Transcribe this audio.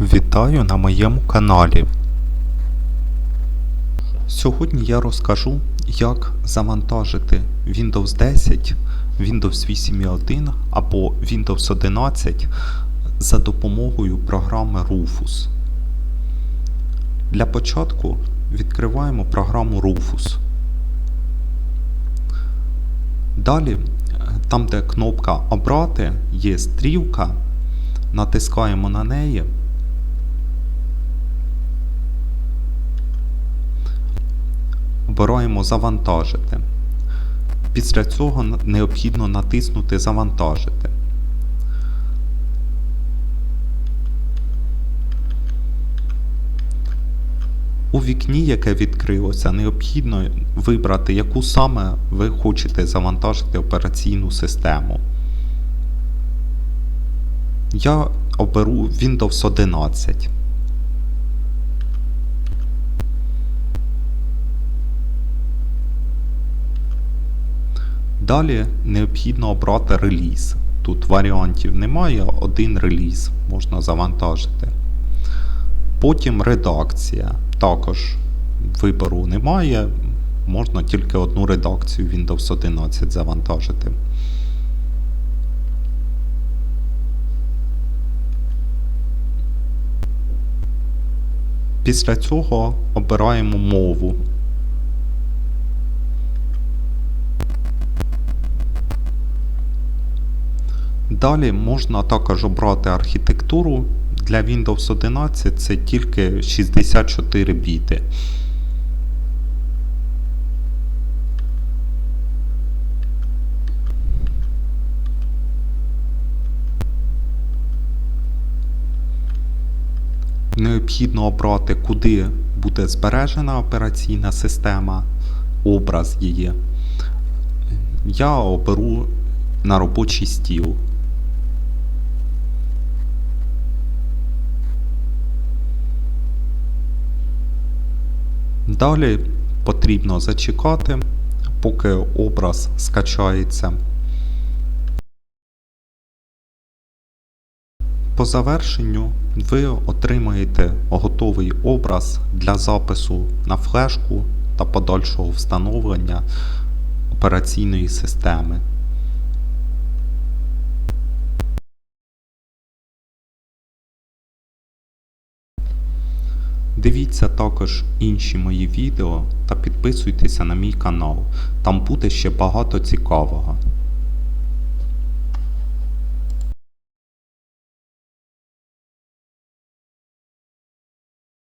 Вітаю на моєму каналі. Сьогодні я розкажу, як завантажити Windows 10, Windows 8.1 або Windows 11 за допомогою програми Rufus. Для початку відкриваємо програму Rufus. Далі, там де кнопка Обрати, є стрілка, натискаємо на неї. Обираємо Завантажити. Після цього необхідно натиснути Завантажити. У вікні, яке відкрилося, необхідно вибрати, яку саме ви хочете завантажити операційну систему. Я оберу Windows 11. Далі необхідно обрати реліз. Тут варіантів немає, один реліз можна завантажити. Потім редакція. Також вибору немає, можна тільки одну редакцію Windows 11 завантажити. Після цього обираємо мову. Далі можна також обрати архітектуру. Для Windows 11 це тільки 64 біти. Необхідно обрати, куди буде збережена операційна система, образ її. Я оберу на робочий стіл. Далі потрібно зачекати, поки образ скачається. По завершенню ви отримаєте готовий образ для запису на флешку та подальшого встановлення операційної системи. Дивіться також інші мої відео та підписуйтеся на мій канал. Там буде ще багато цікавого.